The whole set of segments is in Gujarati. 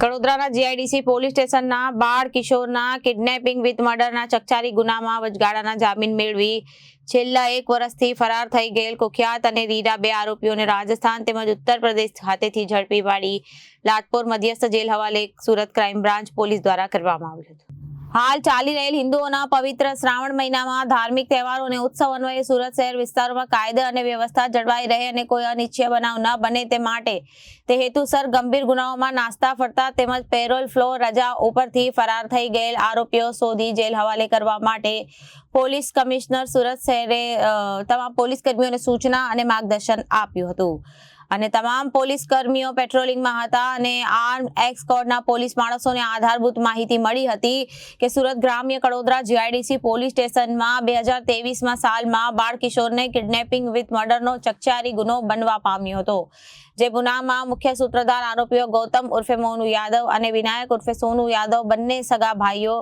કડોદરાના જીઆઈડીસી પોલીસ સ્ટેશનના બાળ કિશોરના કિડનેપિંગ વિથ મર્ડરના ચકચારી ગુનામાં વચગાળાના જામીન મેળવી છેલ્લા એક વર્ષથી ફરાર થઈ ગયેલ કુખ્યાત અને રીડા બે આરોપીઓને રાજસ્થાન તેમજ ઉત્તર પ્રદેશ ખાતેથી ઝડપી પાડી. લાજપોર મધ્યસ્થ જેલ હવાલે સુરત ક્રાઇમ બ્રાન્ચ પોલીસ દ્વારા કરવામાં આવ્યું હતું. હાલ ચાલી રહેલ હિન્દુઓના પવિત્ર શ્રાવણ મહિનામાં ધાર્મિક તહેવારો અને ઉત્સવ અન્વયે સુરત શહેર વિસ્તારોમાં કાયદા અને વ્યવસ્થા જળવાઈ રહે અને કોઈ અનિચ્છય બનાવ ન બને તે માટે તે હેતુસર ગંભીર ગુનાઓમાં નાસ્તા, ફરતા તેમજ પેરોલ ફ્લો રજા ઉપરથી ફરાર થઈ ગયેલ આરોપીઓ શોધી જેલ હવાલે કરવા માટે પોલીસ કમિશનર સુરત શહેરે તમામ પોલીસ કર્મીઓને સૂચના અને માર્ગદર્શન આપ્યું હતું. અને તમામ પોલીસ કર્મીઓ પેટ્રોલિંગમાં હતા અને આર્મ એક્સ પોલીસ માણસોને આધારભૂત માહિતી મળી હતી કે સુરત ગ્રામ્ય કડોદરા જીઆઈડીસી પોલીસ સ્ટેશનમાં બે હજાર તેવીસમાં સાલમાં બાળકિશોરને કિડનેપિંગ વિથ મર્ડરનો ચકચારી ગુનો બનવા પામ્યો હતો. જે ગુનામાં મુખ્ય સૂત્રધાર આરોપીઓ ગૌતમ ઉર્ફે મોનુ યાદવ અને વિનાયક ઉર્ફે સોનુ યાદવ બંને સગા ભાઈઓ.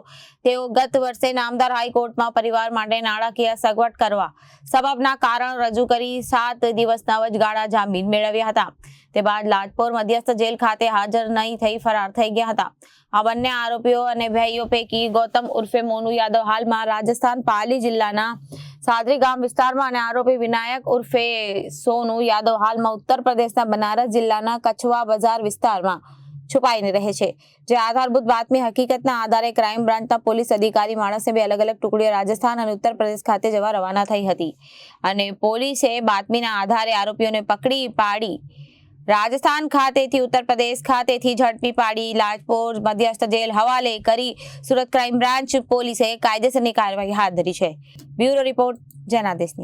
તેઓ ગત વર્ષે નામદાર હાઈકોર્ટમાં પરિવાર માટે નાણાકીય સગવડ કરવા. સબબના કારણ રજૂ કરી સાત દિવસના વચગાળા જામીન મેળવ્યા. હતા. તે બાદ લાજપોર મધ્યસ્થ જેલ ખાતે હાજર નહીં થઈ ફરાર થઈ ગયા હતા. આ બંને આરોપીઓ અને ભાઈઓ પૈકી ગૌતમ ઉર્ફે મોનુ યાદવ હાલમાં રાજસ્થાન પાલી જિલ્લાના સાદરી ગામ વિસ્તારમાં અને આરોપી વિનાયક ઉર્ફે સોનુ યાદવ હાલમાં ઉત્તર પ્રદેશના બનારસ જિલ્લાના કછવા બજાર વિસ્તારમાં છુપાઈને રહે છે. જે આધારભૂત બાતમી હકીકતના આધારે ક્રાઇમ બ્રાન્ચના પોલીસ અધિકારી માણસે બે અલગ અલગ ટુકડીઓ રાજસ્થાન અને ઉત્તર પ્રદેશ ખાતે જવા રવાના થઈ હતી. અને પોલીસે બાતમીના આધારે આરોપીઓને પકડી પાડી રાજસ્થાન ખાતેથી, ઉત્તર પ્રદેશ ખાતેથી ઝડપી પાડી, લાજપોર મધ્યસ્થ જેલ હવાલે કરી સુરત ક્રાઇમ બ્રાન્ચ પોલીસે કાયદેસરની કાર્યવાહી હાથ ધરી છે. Bureau report જનાદેશની